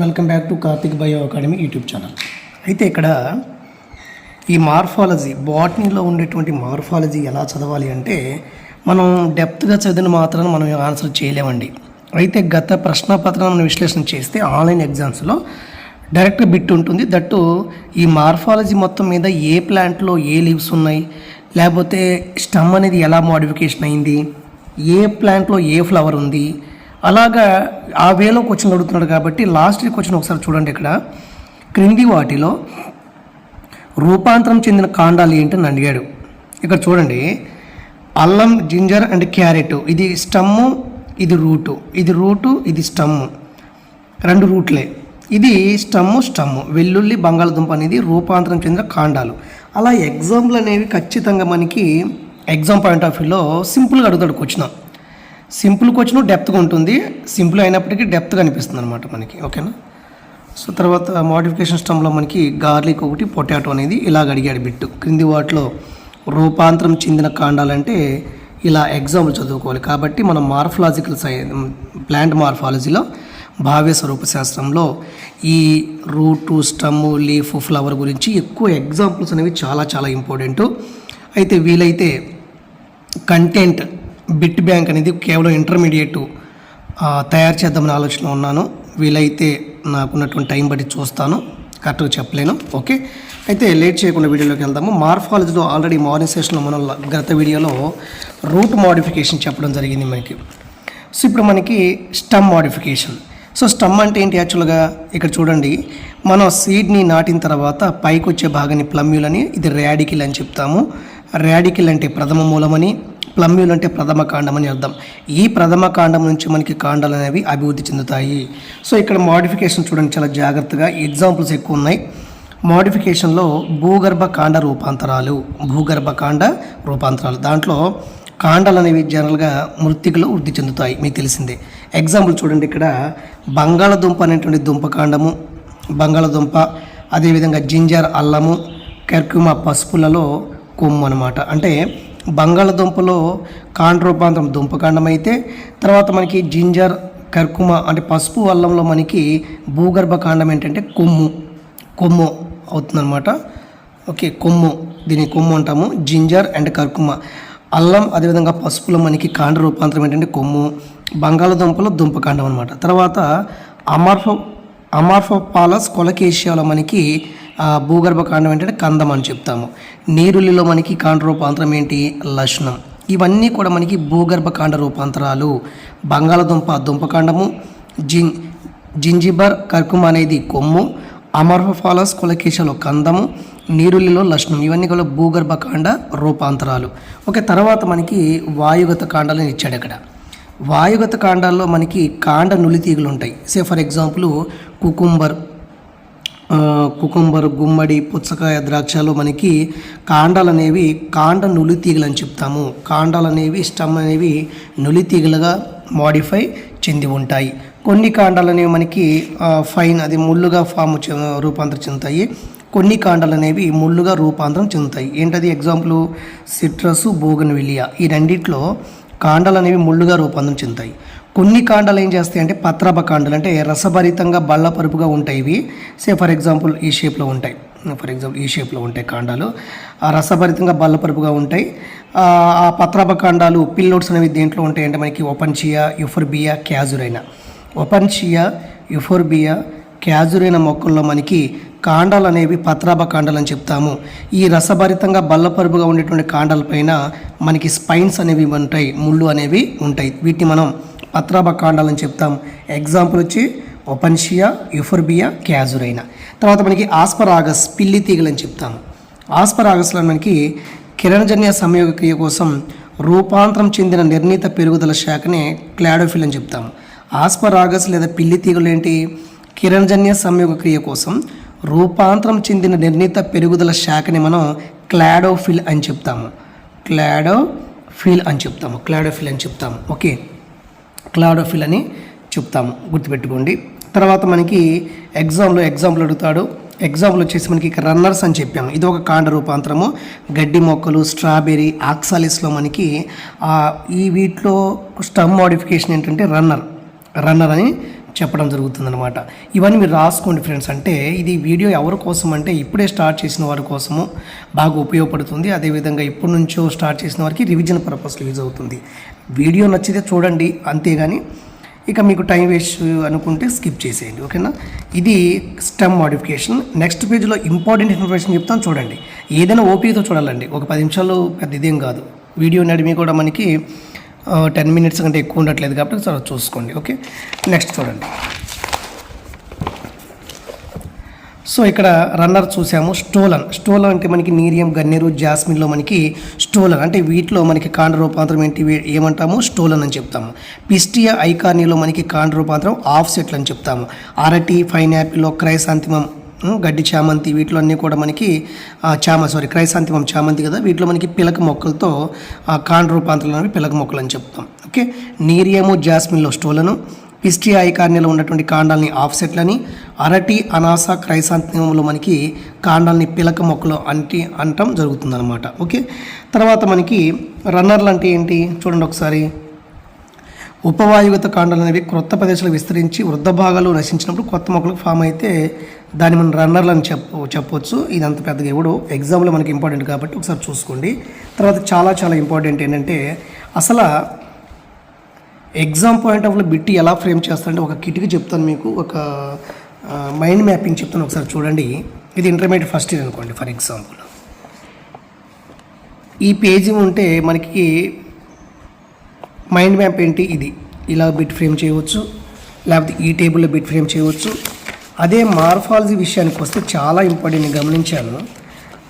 Welcome back to Karthik bio academy YouTube channel అయితే ఇక్కడ ఈ మార్ఫాలజీ బాటనీలో ఉండేటువంటి మార్ఫాలజీ ఎలా చదవాలి అంటే మనం డెప్త్గా చదివిన మాత్రాన మనం ఆన్సర్ చేయలేమండి. అయితే గత ప్రశ్నపత్రాలను విశ్లేషణ చేస్తే ఆన్లైన్ ఎగ్జామ్స్లో డైరెక్ట్ బిట్ ఉంటుంది. దట్టు ఈ మార్ఫాలజీ మొత్తం మీద ఏ ప్లాంట్లో ఏ లీవ్స్ ఉన్నాయి? లేకపోతే స్టమ్ అనేది ఎలా మోడిఫికేషన్ అయింది? ఏ ప్లాంట్లో ఏ ఫ్లవర్ ఉంది? అలాగా ఆ వేలో క్వశ్చన్ అడుగుతున్నాడు కాబట్టి లాస్ట్ క్వశ్చన్ ఒకసారి చూడండి ఇక్కడ. క్రింది వాటిలో రూపాంతరం చెందిన కాండాలు ఏంటని అడిగాడు. ఇక్కడ చూడండి. అల్లం జింజర్ అండ్ క్యారెట్. ఇది స్టమ్ము ఇది రూటు. ఇది రూటు ఇది స్టమ్ము. రెండు రూట్లే. ఇది స్టమ్ము స్టమ్ము. వెల్లుల్లి బంగాళదుంప అనేది రూపాంతరం చెందిన కాండాలు. అలా ఎగ్జాంపుల్ అనేవి ఖచ్చితంగా మనకి ఎగ్జామ్ పాయింట్ ఆఫ్ వ్యూలో సింపుల్గా అడుగుతాడు క్వశ్చన్. సింపుల్ క్వశ్చన్ డెప్త్గా ఉంటుంది. సింపుల్ అయినప్పటికీ డెప్త్ కనిపిస్తుంది అనమాట మనకి. ఓకేనా? సో తర్వాత మోడిఫికేషన్ స్టమ్లో మనకి గార్లిక్ ఒకటి పొటాటో అనేది ఇలాగ అడిగాడు బిట్టు. క్రింది వాటిలో రూపాంతరం చెందిన కాండాలంటే ఇలా ఎగ్జాంపుల్ చదువుకోవాలి. కాబట్టి మనం మార్ఫలాజికల్ సై ప్లాంట్ మార్ఫాలజీలో భావ్య స్వరూప శాస్త్రంలో ఈ రూటు స్టమ్ లీఫ్ ఫ్లవర్ గురించి ఎక్కువ ఎగ్జాంపుల్స్ అనేవి చాలా చాలా ఇంపార్టెంట్. అయితే వీలైతే కంటెంట్ బిట్ బ్యాంక్ అనేది కేవలం ఇంటర్మీడియట్ తయారు చేద్దామని ఆలోచన ఉన్నాను. వీలైతే నాకున్నటువంటి టైం బట్టి చూస్తాను. కరెక్ట్గా చెప్పలేను. ఓకే? అయితే లేట్ చేయకుండా వీడియోలోకి వెళ్దాము. మార్ఫాలజీలో ఆల్రెడీ మార్నింగ్ సెషన్లో మనం గత వీడియోలో రూట్ మోడిఫికేషన్ చెప్పడం జరిగింది మనకి. సో ఇప్పుడు మనకి స్టమ్ మోడిఫికేషన్. సో స్టమ్ అంటే ఏంటి యాక్చువల్గా? ఇక్కడ చూడండి. మనం సీడ్ని నాటిన తర్వాత పైకి వచ్చే భాగాన్ని ప్లమ్యూల్ అని ఇది ర్యాడికిల్ అని చెప్తాము. ర్యాడికిల్ అంటే ప్రథమ మూలమని ప్లమ్యూల్ అంటే ప్రథమ కాండం అని అర్థం. ఈ ప్రథమ కాండం నుంచి మనకి కాండాలు అనేవి అభివృద్ధి చెందుతాయి. సో ఇక్కడ మోడిఫికేషన్ చూడండి చాలా జాగ్రత్తగా. ఎగ్జాంపుల్స్ ఎక్కువ ఉన్నాయి. మోడిఫికేషన్లో భూగర్భ కాండ రూపాంతరాలు. భూగర్భ కాండ రూపాంతరాలు. దాంట్లో కాండాలు అనేవి జనరల్గా మృతికలో వృద్ధి చెందుతాయి. మీకు తెలిసిందే. ఎగ్జాంపుల్ చూడండి ఇక్కడ. బంగాళదుంప అనేటువంటి దుంప కాండము. బంగాళదుంప అదేవిధంగా జింజర్ అల్లము కెర్కుమ పసుపులలో కొమ్ము అనమాట అంటే బంగాళదుంపలో కాండ రూపాంతరం దుంప కాండం అయితే తర్వాత మనకి జింజర్ కర్కుమ అంటే పసుపు అల్లంలో మనకి భూగర్భ కాండం ఏంటంటే కొమ్ము. కొమ్ము అవుతుందన్నమాట. ఓకే కొమ్ము. దీని కొమ్ము అంటాము. Ginger and curcuma. అల్లం అదేవిధంగా పసుపులో మనకి కాండ రూపాంతరం ఏంటంటే కొమ్ము. బంగాళదుంపలో దుంపకాండం అనమాట తర్వాత అమార్ఫో అమార్ఫోపాలస్ కొలకేషియాలో మనకి భూగర్భ కాండం ఏంటంటే కందం అని చెప్తాము. నీరులిలో మనకి కాండ రూపాంతరం ఏంటి? లక్షణం. ఇవన్నీ కూడా మనకి భూగర్భ కాండ రూపాంతరాలు. బంగాళదుంప దుంపకాండము జిన్ జింజిబర్ కర్కుమ అనేది కొమ్ము అమర్ఫాలస్ కులకేశలో కందము నీరులిలో లక్షణం. ఇవన్నీ కూడా భూగర్భ కాండ రూపాంతరాలు. ఓకే తర్వాత మనకి వాయుగత కాండాలను ఇచ్చాడు ఇక్కడ. వాయుగత కాండాల్లో మనకి కాండ నులితీగలు ఉంటాయి say for example cucumber cucumber గుమ్మడి పుచ్చకాయ ద్రాక్షలో మనకి కాండాలు అనేవి కాండ నులితీగలు అని చెప్తాము. కాండాలు అనేవి స్టమ్ అనేవి నులితీగలుగా మాడిఫై చెంది ఉంటాయి. కొన్ని కాండాలు అనేవి మనకి ఫైన్ అది ముళ్ళుగా ఫామ్ రూపాంతరం చెందుతాయి. కొన్ని కాండాలు అనేవి ముళ్ళుగా రూపాంతరం చెందుతాయి. ఏంటది ఎగ్జాంపుల్ సిట్రస్ బోగన్విలియా ఈ రెండిట్లో కాండలు అనేవి ముళ్ళుగా రూపాంతరం చెందుతాయి. కొన్ని కాండాలు ఏం చేస్తాయి అంటే పత్రభ కాండాలు అంటే రసభరితంగా బళ్ళ పరుపుగా ఉంటాయి. ఇవి సే ఫర్ ఎగ్జాంపుల్ ఈ షేప్లో ఉంటాయి. ఫర్ ఎగ్జాంపుల్ ఈ షేప్లో ఉంటాయి కాండాలు. ఆ రసభరితంగా బల్ల పరుపుగా ఉంటాయి. ఆ పత్రభ కాండాలు పిల్లోడ్స్ అనేవి దేంట్లో ఉంటాయి అంటే మనకి ఓపెన్షియా యుఫర్బియా క్యాజురైనా. ఓపెన్షియా యుఫోర్బియా క్యాజురైన మొక్కల్లో మనకి కాండాలు అనేవి పత్రాభ కాండాలు అని చెప్తాము. ఈ రసభరితంగా బల్లపరుపుగా ఉండేటువంటి కాండాలపైన మనకి స్పైన్స్ అనేవి ఉంటాయి ముళ్ళు అనేవి ఉంటాయి. వీటిని మనం పత్రాభ కాండాలని చెప్తాం ఎగ్జాంపుల్ వచ్చి ఒపన్షియా యుఫర్బియా క్యాజురైనా. తర్వాత మనకి ఆస్పరాగస్ పిల్లి తీగలు అని చెప్తాము. ఆస్పరాగస్లో మనకి కిరణజన్య సంయోగ క్రియ కోసం రూపాంతరం చెందిన నిర్ణీత పెరుగుదల శాఖనే క్లాడోఫిల్ అని చెప్తాము. ఆస్పరాగస్ లేదా పిల్లి తీగలు ఏంటి? కిరణజన్య సంయోగ క్రియ కోసం రూపాంతరం చెందిన నిర్ణీత పెరుగుదల శాఖని మనం క్లాడోఫిల్ అని చెప్తాము. క్లాడోఫిల్ అని చెప్తాము. క్లాడోఫిల్ అని చెప్తాము. ఓకే? క్లాడోఫిల్ అని చెప్తాము. గుర్తుపెట్టుకోండి. తర్వాత మనకి ఎగ్జామ్లో ఎగ్జాంపుల్ అడుగుతాడు. ఎగ్జాంపుల్ వచ్చేసి మనకి ఇక్కడ రన్నర్స్ అని చెప్పాము. ఇది ఒక కాండ రూపాంతరము. గడ్డి మొక్కలు స్ట్రాబెర్రీ ఆక్సాలిస్లో మనకి ఈ వీటిలో స్టమ్ మోడిఫికేషన్ ఏంటంటే రన్నర్. రన్నర్ అని చెప్పడం జరుగుతుందన్నమాట. ఇవన్నీ మీరు రాసుకోండి ఫ్రెండ్స్. అంటే ఇది వీడియో ఎవరి కోసం అంటే ఇప్పుడే స్టార్ట్ చేసిన వారి కోసము బాగా ఉపయోగపడుతుంది. అదేవిధంగా ఇప్పటి నుంచో స్టార్ట్ చేసిన వారికి రివిజన్ పర్పస్లో యూజ్ అవుతుంది. వీడియో నచ్చితే చూడండి అంతేగాని ఇక మీకు టైం వేస్ట్ అనుకుంటే స్కిప్ చేసేయండి. ఓకేనా? ఇది స్టెమ్ మోడిఫికేషన్. నెక్స్ట్ పేజ్లో ఇంపార్టెంట్ ఇన్ఫర్మేషన్ చెప్తాను చూడండి. ఏదైనా ఓపీతో చూడాలండి. ఒక పది నిమిషాలు పెద్ద ఇదేం కాదు. వీడియో నడిమి కూడా మనకి టెన్ మినిట్స్ కంటే ఎక్కువ ఉండట్లేదు కాబట్టి సార్ చూసుకోండి ఓకే నెక్స్ట్ చూడండి. సో ఇక్కడ రన్నర్ చూసాము స్టోలన్ స్టోలన్ అంటే మనకి నీరియం గన్నేరు జాస్మిన్లో మనకి స్టోలన్ అంటే వీటిలో మనకి కాండ రూపాంతరం ఏంటి ఏమంటాము? స్టోలన్ అని చెప్తాము. పిస్టియా ఐకార్నీలో మనకి కాండ రూపాంతరం ఆఫ్ సెట్లు అని చెప్తాము. అరటి పైనాపిల్లో క్రైసాంతిమం గడ్డి చామంతి వీటిలో అన్నీ కూడా మనకి చామ సారీ క్రైసాంతిమం చామంతి కదా వీటిలో మనకి పిలక మొక్కలతో ఆ, కాండ రూపాంతరం అనేవి పిలక మొక్కలు అని చెప్తాం. ఓకే? నీరియము జాస్మిన్లో స్టోలను పిస్టియా ఐకార్నిలో ఉన్నటువంటి కాండాల్ని ఆఫ్సెట్లని అరటి అనాస క్రైసాంతిమంలో మనకి కాండాల్ని పిలక మొక్కలు అంటి అంటం జరుగుతుందన్నమాట. ఓకే? తర్వాత మనకి రన్నర్లు అంటే ఏంటి? చూడండి ఒకసారి. ఉపవాయుగత కాండాలు అనేవి క్రొత్త ప్రదేశాలు విస్తరించి వృద్ధ భాగాలు నశించినప్పుడు కొత్త మొక్కలకు ఫామ్ అయితే దాన్ని మనం రన్నర్లు అని చెప్ప చెప్పవచ్చు ఇది అంత పెద్దగా ఇవ్వడు ఎగ్జామ్లో మనకి ఇంపార్టెంట్ కాబట్టి ఒకసారి చూసుకోండి. తర్వాత చాలా చాలా ఇంపార్టెంట్ ఏంటంటే అసలు ఎగ్జామ్ పాయింట్ ఆఫ్లో బిట్టి ఎలా ఫ్రేమ్ చేస్తారంటే ఒక కిటికీ చెప్తాను మీకు ఒక మైండ్ మ్యాపింగ్ చెప్తాను ఒకసారి చూడండి. ఇది ఇంటర్మీడియట్ ఫస్ట్ ఇయర్ అనుకోండి ఫర్ ఎగ్జాంపుల్. ఈ పేజీ ఉంటే మనకి మైండ్ మ్యాప్ ఏంటి? ఇది. ఇలా బిట్ ఫ్రేమ్ చేయవచ్చు. లేకపోతే ఈ టేబుల్లో బిట్ ఫ్రేమ్ చేయవచ్చు. అదే మార్ఫాలజీ విషయానికి వస్తే చాలా ఇంపార్టెంట్ గమనించాను.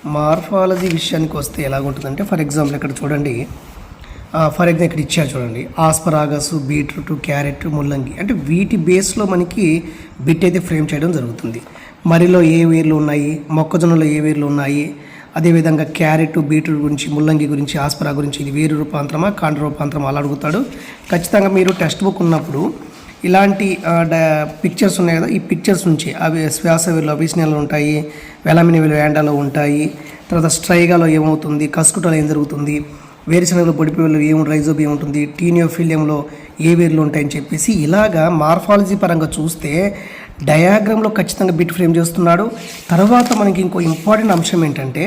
మార్ఫాలజీ విషయానికి వస్తే ఎలాగుంటుందంటే ఫర్ ఎగ్జాంపుల్ ఇక్కడ చూడండి. ఫర్ ఎగ్జాంపుల్ ఇక్కడ ఇచ్చారు చూడండి. ఆస్పరాగస్ బీట్రూట్ క్యారెట్ ముల్లంగి అంటే వీటి బేస్లో మనకి బిట్ అయితే ఫ్రేమ్ చేయడం జరుగుతుంది. మరిలో ఏ వేర్లు ఉన్నాయి? మొక్కజొన్నలో ఏ వేర్లు ఉన్నాయి? అదేవిధంగా క్యారెట్ బీట్రూట్ గురించి ముల్లంగి గురించి ఆస్పరా గురించి ఇది వేరు రూపాంతరమా కాండ రూపాంతరమా అలా అడుగుతాడు. ఖచ్చితంగా మీరు టెక్స్ట్ బుక్ ఉన్నప్పుడు ఇలాంటి పిక్చర్స్ ఉన్నాయి కదా ఈ పిక్చర్స్ నుంచి అవి శ్వాస వేలు ఉంటాయి వెలమిని వేలు ఏండాలో ఉంటాయి తర్వాత స్ట్రైగాలో ఏమవుతుంది కస్కుటలో ఏం జరుగుతుంది వేరుశనగలో పొడిపిలో ఏం రైజోబ్ ఏముంటుంది టీనియోఫిలియంలో ఏ వేర్లు ఉంటాయని చెప్పేసి ఇలాగా మార్ఫాలజీ పరంగా చూస్తే డయాగ్రామ్లో ఖచ్చితంగా బిట్ ఫ్రేమ్ చేస్తున్నాడు. తర్వాత మనకి ఇంకో ఇంపార్టెంట్ అంశం ఏంటంటే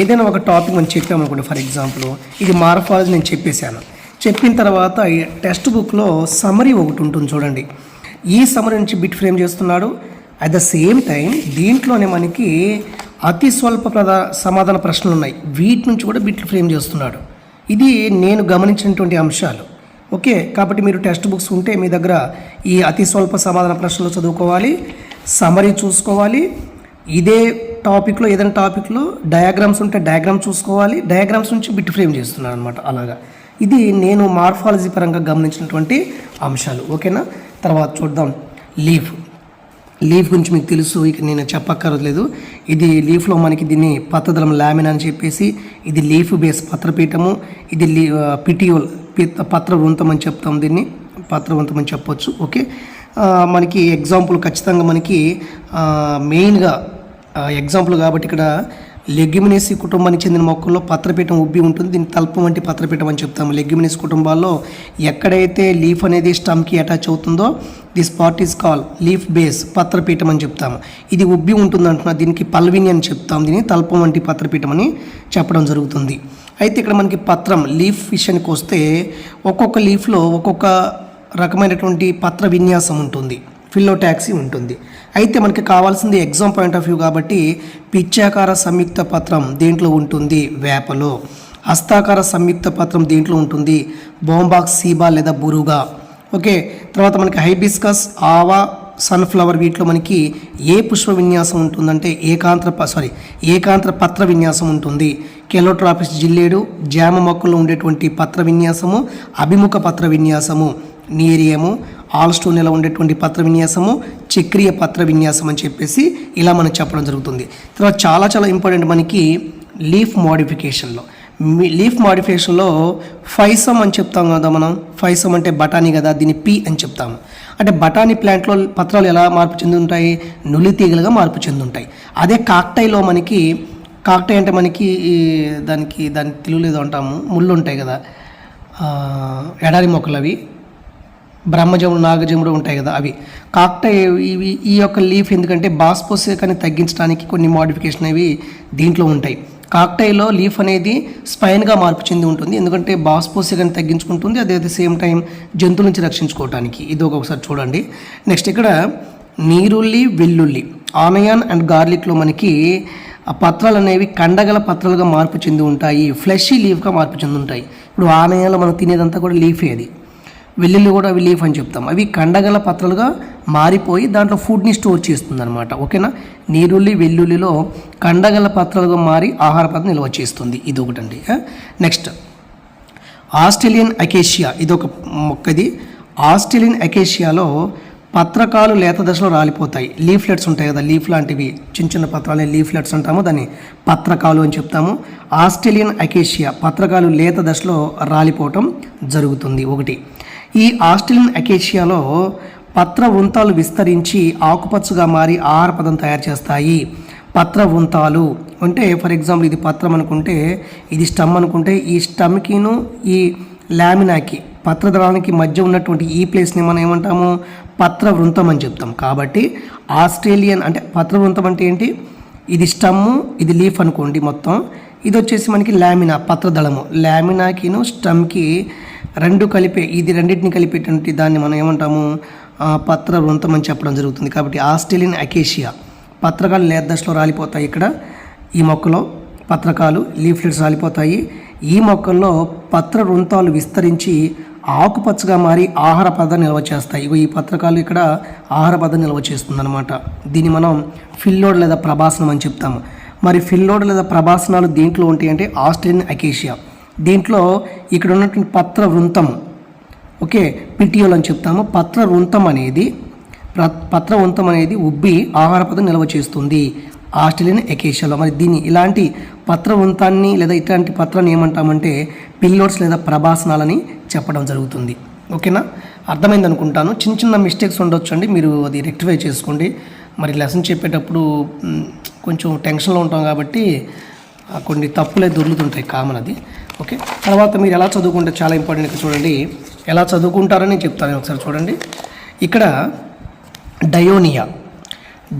ఏదైనా ఒక టాపిక్ మనం చెప్పామనుకోండి ఫర్ ఎగ్జాంపుల్ ఇది మార్ఫాలజీ నేను చెప్పేశాను. చెప్పిన తర్వాత టెక్స్ట్ బుక్లో సమరీ ఒకటి ఉంటుంది చూడండి. ఈ సమరీ నుంచి బిట్ ఫ్రేమ్ చేస్తున్నాడు. అట్ ద సేమ్ టైం దీంట్లోనే మనకి అతి స్వల్ప ప్రధా సమాధాన ప్రశ్నలు ఉన్నాయి. వీటి నుంచి కూడా బిట్లు ఫ్రేమ్ చేస్తున్నాడు. ఇది నేను గమనించినటువంటి అంశాలు. ఓకే కాబట్టి మీరు టెక్స్ట్ బుక్స్ ఉంటే మీ దగ్గర ఈ అతి స్వల్ప సమాధాన ప్రశ్నలు చదువుకోవాలి సమరీ చూసుకోవాలి ఇదే టాపిక్లో ఏదైనా టాపిక్లో డయాగ్రామ్స్ ఉంటే డయాగ్రామ్ చూసుకోవాలి డయాగ్రామ్స్ నుంచి బిట్ ఫ్రేమ్ చేస్తున్నాను అనమాట అలాగా. ఇది నేను మార్ఫాలజీ పరంగా గమనించినటువంటి అంశాలు ఓకేనా? తర్వాత చూద్దాం. లీఫ్ లీఫ్ గురించి మీకు తెలుసు ఇక నేను చెప్పక్కర్లేదు. ఇది లీఫ్లో మనకి దీన్ని పత్రదళం లామిన్ అని చెప్పేసి ఇది లీఫ్ బేస్ పత్రపీఠము. ఇది లీ పిటియోల్ పత్ర వృంతం అని చెప్తాం దీన్ని. పత్రవృంతం అని చెప్పొచ్చు ఓకే. మనకి ఎగ్జాంపుల్ ఖచ్చితంగా మనకి మెయిన్గా ఎగ్జాంపుల్ కాబట్టి ఇక్కడ లెగ్యుమినేసి కుటుంబానికి చెందిన మొక్కల్లో పత్రపీఠం ఉబ్బి ఉంటుంది. దీన్ని తల్పం వంటి పత్రపీఠం అని చెప్తాము. లెగ్యుమినేసి కుటుంబాల్లో ఎక్కడైతే లీఫ్ అనేది స్టమ్కి అటాచ్ అవుతుందో this part is call leaf base పత్రపీఠం అని చెప్తాము. ఇది ఉబ్బి ఉంటుంది అంటున్నా దీనికి పల్విని అని చెప్తాం దీన్ని తల్పం వంటి పత్రపీఠం అని చెప్పడం జరుగుతుంది. అయితే ఇక్కడ మనకి పత్రం లీఫ్ విషయానికి వస్తే ఒక్కొక్క లీఫ్లో ఒక్కొక్క రకమైనటువంటి పత్ర విన్యాసం ఉంటుంది. ఫిల్లోటాక్సీ ఉంటుంది. అయితే మనకి కావాల్సింది ఎగ్జామ్ పాయింట్ ఆఫ్ వ్యూ కాబట్టి పిచ్చాకార సంయుక్త పత్రం దేంట్లో ఉంటుంది? వేపలో. హస్తాకార సంయుక్త పత్రం దేంట్లో ఉంటుంది? బాంబాక్స్ సీబా లేదా బురుగా. ఓకే తర్వాత మనకి హైబిస్కస్ ఆవా సన్ఫ్లవర్ వీటిలో మనకి ఏ పుష్ప విన్యాసం ఉంటుందంటే ఏకాంత్ర సారీ ఏకాంత్ర పత్ర విన్యాసం ఉంటుంది. కెలోట్రాపిస్ జిల్లేడు జామ మొక్కల్లో ఉండేటువంటి పత్ర విన్యాసము అభిముఖ పత్ర విన్యాసము నీరియము ఆల్స్టోన్ ఇలా ఉండేటువంటి పత్ర విన్యాసము చక్రీయ పత్ర విన్యాసం అని చెప్పేసి ఇలా మనం చెప్పడం జరుగుతుంది. తర్వాత చాలా చాలా ఇంపార్టెంట్ మనకి లీఫ్ మోడిఫికేషన్లో. లీఫ్ మోడిఫికేషన్లో ఫైసమ్ అని చెప్తాం కదా మనం. ఫైసమ్ అంటే బఠానీ కదా దీన్ని పి అని చెప్తాము. అంటే బఠానీ ప్లాంట్లో పత్రాలు ఎలా మార్పు చెందుంటాయి? నులి తీగలుగా మార్పు చెందుంటాయి. అదే కాక్టైలో మనకి కాక్టై అంటే మనకి దానికి దాని తెలుగులో అంటాము. ముళ్ళు ఉంటాయి కదా ఎడారి మొక్కలు అవి బ్రహ్మజముడు నాగజముడు ఉంటాయి కదా అవి. కాక్టై ఇవి ఈ యొక్క లీఫ్ ఎందుకంటే బాస్పోసేకాన్ని తగ్గించడానికి కొన్ని మోడిఫికేషన్ అవి దీంట్లో ఉంటాయి. కాక్టైలో లీఫ్ అనేది స్పైన్గా మార్పు చెంది ఉంటుంది. ఎందుకంటే బాస్పోసేకాన్ని తగ్గించుకుంటుంది అదే అట్ ద సేమ్ టైం జంతువుల నుంచి రక్షించుకోవడానికి ఇది ఒకసారి చూడండి. నెక్స్ట్ ఇక్కడ నీరుల్లి వెల్లుల్లి. ఆనియన్ అండ్ గార్లిక్లో మనకి ఆ పత్రాలు అనేవి కండగల పత్రాలుగా మార్పు చెంది ఉంటాయి. ఫ్లెషీ లీఫ్గా మార్పు చెంది ఉంటాయి. ఇప్పుడు ఆనయాలో మనం తినేదంతా కూడా లీఫే అది. వెల్లుల్లి కూడా అవి లీఫ్ అని చెప్తాం. అవి కండగల పత్రాలుగా మారిపోయి దాంట్లో ఫుడ్ని స్టోర్ చేస్తుంది అనమాట ఓకేనా? నీరుల్లి వెల్లుల్లిలో కండగల పత్రాలుగా మారి ఆహార పదార్థం నిల్వ చేస్తుంది. ఇది ఒకటండి. Next Australian acacia. ఇది ఒక మొక్క ఇది ఆస్ట్రేలియన్ అకేషియాలో పత్రకాలు లేత దశలో రాలిపోతాయి. లీఫ్లెట్స్ ఉంటాయి కదా లీఫ్ లాంటివి. చిన్న చిన్న పత్రాలని లీఫ్లెట్స్ అంటాము. దాన్ని పత్రకాలు అని చెప్తాము. ఆస్ట్రేలియన్ అకేషియా పత్రకాలు లేత దశలో రాలిపోవటం జరుగుతుంది. ఒకటి. ఈ ఆస్ట్రేలియన్ అకేషియాలో పత్ర వృంతాలు విస్తరించి ఆకుపచ్చగా మారి ఆహార పదం తయారు చేస్తాయి. పత్ర వృంతాలు అంటే ఫర్ ఎగ్జాంపుల్ ఇది పత్రం అనుకుంటే ఇది స్టమ్ అనుకుంటే ఈ స్టమ్కిను ఈ లామినాకి పత్రదళానికి మధ్య ఉన్నటువంటి ఈ ప్లేస్ని మనం ఏమంటాము? పత్ర వృంతం అని చెప్తాం. కాబట్టి ఆస్ట్రేలియన్ అంటే పత్ర వృంతం అంటే ఏంటి? ఇది స్టమ్ము ఇది లీఫ్ అనుకోండి మొత్తం. ఇది వచ్చేసి మనకి లామినా పత్రదళము. లామినాకిను స్టమ్కి రెండు కలిపే ఇది రెండింటిని కలిపేటువంటి దాన్ని మనం ఏమంటాము? పత్ర వృంతం అని చెప్పడం జరుగుతుంది. కాబట్టి ఆస్ట్రేలియన్ అకేషియా పత్రకాలు లేత దశలో రాలిపోతాయి ఇక్కడ. ఈ మొక్కలో పత్రకాలు లీఫ్లెట్స్ రాలిపోతాయి. ఈ మొక్కల్లో పత్ర వృంతాలు విస్తరించి ఆకుపచ్చగా మారి ఆహార పదార్థం నిల్వ చేస్తాయి. ఇవి ఈ పత్రకాలు ఇక్కడ ఆహార పదార్థం నిల్వ చేస్తుందన్నమాట. దీన్ని మనం ఫిల్లోడ్ లేదా ప్రభాసనం అని చెప్తాము. మరి ఫిల్లోడ్ లేదా ప్రభాసనాలు దేంట్లో ఉంటాయి అంటే ఆస్ట్రేలియన్ అకేషియా. దీంట్లో ఇక్కడ ఉన్నటువంటి పత్ర వృంతం ఓకే పిటిఎల్ అని చెప్తాము. పత్ర వృంతం అనేది పత్ర వృంతం అనేది ఉబ్బి ఆహార పదం నిల్వ చేస్తుంది. ఆస్ట్రేలియన్ ఎకేషియాలో మరి దీన్ని ఇలాంటి పత్ర వృంతాన్ని లేదా ఇట్లాంటి పత్రాన్ని ఏమంటామంటే పిల్లోడ్స్ లేదా ప్రభాసనాలని చెప్పడం జరుగుతుంది. ఓకేనా? అర్థమైంది అనుకుంటాను. చిన్న చిన్న మిస్టేక్స్ ఉండొచ్చు అండి మీరు అది రెక్టిఫై చేసుకోండి. మరి లెసన్ చెప్పేటప్పుడు కొంచెం టెన్షన్లో ఉంటాం కాబట్టి కొన్ని తప్పులే దొరుకుతుంటాయి కామన్ అది. ఓకే. తర్వాత మీరు ఎలా చదువుకుంటే చాలా ఇంపార్టెంట్ ఇక్కడ చూడండి. ఎలా చదువుకుంటారని చెప్తాను ఒకసారి చూడండి. ఇక్కడ డయోనియా.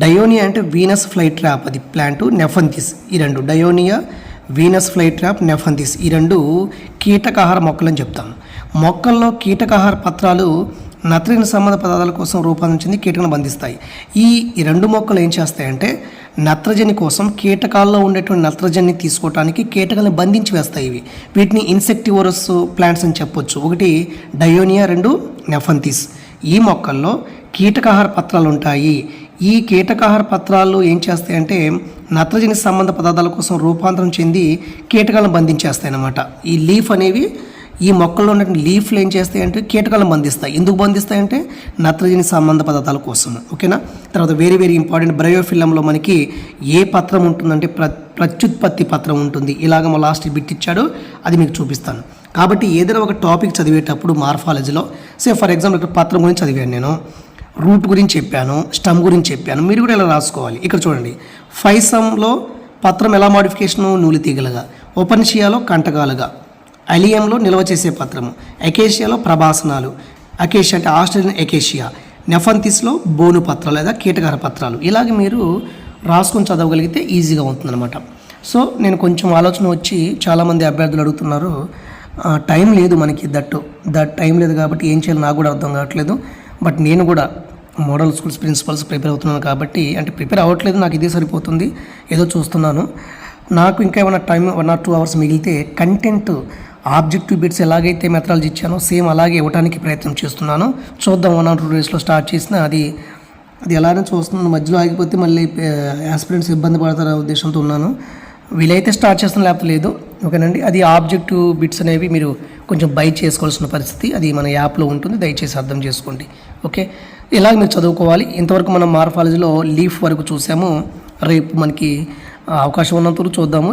డయోనియా అంటే వీనస్ ఫ్లైట్ ట్రాప్ అది ప్లాంట్ నెఫంతిస్ ఈ రెండు. డయోనియా వీనస్ ఫ్లైట్ ట్రాప్ నెఫంతిస్ ఈ రెండు కీటకాహార మొక్కలని చెప్తాం. మొక్కల్లో కీటకాహార పత్రాలు నత్రజని సంబంధ పదార్థాల కోసం రూపొందించింది కీటకను బంధిస్తాయి. ఈ ఈ రెండు మొక్కలు ఏం చేస్తాయంటే నత్రజని కోసం కీటకాల్లో ఉండేటువంటి నత్రజని తీసుకోవడానికి కీటకాలను బంధించి వేస్తాయి ఇవి. వీటిని ఇన్సెక్టివోరస్ ప్లాంట్స్ అని చెప్పొచ్చు. ఒకటి డయోనియా రెండు నెఫంతిస్ ఈ మొక్కల్లో కీటకాహార పత్రాలు ఉంటాయి. ఈ కీటకాహార పత్రాలు ఏం చేస్తాయంటే నత్రజని సంబంధ పదార్థాల కోసం రూపాంతరం చెంది కీటకాలను బంధించేస్తాయి అన్నమాట. ఈ లీఫ్ అనేవి ఈ మొక్కల్లో ఉన్న లీఫ్లు ఏం చేస్తాయంటే కీటకాలను బంధిస్తాయి. ఎందుకు బంధిస్తాయంటే నత్రజని సంబంధ పదార్థాల కోసం ఓకేనా? తర్వాత వేరే వేరే ఇంపార్టెంట్ బ్రయోఫిల్లంలో మనకి ఏ పత్రం ఉంటుందంటే ప్ర ప్రత్యుత్పత్తి పత్రం ఉంటుంది. ఇలాగ మా లాస్ట్ బిట్ ఇచ్చాడు. అది మీకు చూపిస్తాను. కాబట్టి ఏదైనా ఒక టాపిక్ చదివేటప్పుడు మార్ఫాలజీలో సే ఫర్ ఎగ్జాంపుల్ ఇక్కడ పత్రం గురించి చదివాను నేను. రూట్ గురించి చెప్పాను స్టమ్ గురించి చెప్పాను. మీరు కూడా ఇలా రాసుకోవాలి. ఇక్కడ చూడండి. ఫైసంలో పత్రం ఎలా మాడిఫికేషను నూలి తీగలుగా? ఉపనిషయాలో కంటకాలుగా అలియంలో నిల్వ చేసే పత్రము ఎకేషియాలో ప్రభాసనాలు. అకేషియా అంటే ఆస్ట్రేలియన్ ఎకేషియా నెఫంతిస్లో బోను పత్రాలు లేదా కీటకార పత్రాలు. ఇలాగ మీరు రాసుకొని చదవగలిగితే ఈజీగా ఉంటుందన్నమాట. సో నేను కొంచెం ఆలోచన వచ్చి చాలామంది అభ్యర్థులు అడుగుతున్నారు టైం లేదు మనకి దట్టు. దట్ టైం లేదు కాబట్టి ఏం చేయాలో నాకు కూడా అర్థం కావట్లేదు. బట్ నేను కూడా మోడల్ స్కూల్స్ ప్రిన్సిపల్స్ ప్రిపేర్ అవుతున్నాను కాబట్టి అంటే ప్రిపేర్ అవ్వట్లేదు నాకు ఇదే సరిపోతుంది. ఏదో చూస్తున్నాను. నాకు ఇంకా ఏమైనా time one or two hours మిగిలితే కంటెంట్ ఆబ్జెక్టివ్ బిట్స్ ఎలాగైతే మెథడాలజీ ఇచ్చానో సేమ్ అలాగే ఇవ్వడానికి ప్రయత్నం చేస్తున్నాను. చూద్దాం వన్ ఆర్ టూ డేస్లో స్టార్ట్ చేసిన అది అది ఎలానే చూస్తున్నాను. మధ్యలో ఆగిపోతే మళ్ళీ ఆస్పిరెంట్స్ ఇబ్బంది పడతారనే ఉద్దేశంతో ఉన్నాను. వీలైతే స్టార్ట్ చేస్తాను లేకపోతే లేదు. ఓకేనండి? అది ఆబ్జెక్టివ్ బిట్స్ అనేవి మీరు కొంచెం బై చేసుకోవాల్సిన పరిస్థితి. అది మన యాప్లో ఉంటుంది. దయచేసి అర్థం చేసుకోండి. ఓకే? ఇలాగ మీరు చదువుకోవాలి. ఇంతవరకు మనం మార్ఫాలజీలో లీఫ్ వరకు చూసాము. రేపు మనకి అవకాశం ఉన్నంతవరకు చూద్దాము.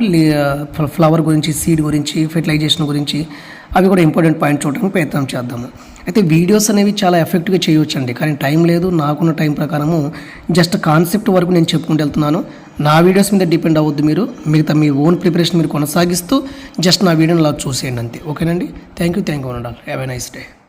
ఫ్ల- ఫ్లవర్ గురించి సీడ్ గురించి ఫెర్టిలైజేషన్ గురించి అవి కూడా ఇంపార్టెంట్ పాయింట్ చూడడానికి ప్రయత్నం చేద్దాము. అయితే వీడియోస్ అనేవి చాలా ఎఫెక్ట్గా చేయవచ్చండి కానీ టైం లేదు. నాకున్న టైం ప్రకారము జస్ట్ కాన్సెప్ట్ వరకు నేను చెప్పుకుంటూ వెళ్తున్నాను. నా వీడియోస్ మీద డిపెండ్ అవ్వద్దు మీరు. మిగతా మీ ఓన్ ప్రిపరేషన్ మీరు కొనసాగిస్తూ జస్ట్ నా వీడియోని అలా చూసేయండి అంతే. ఓకేనండి? Thank you thank you have a nice day.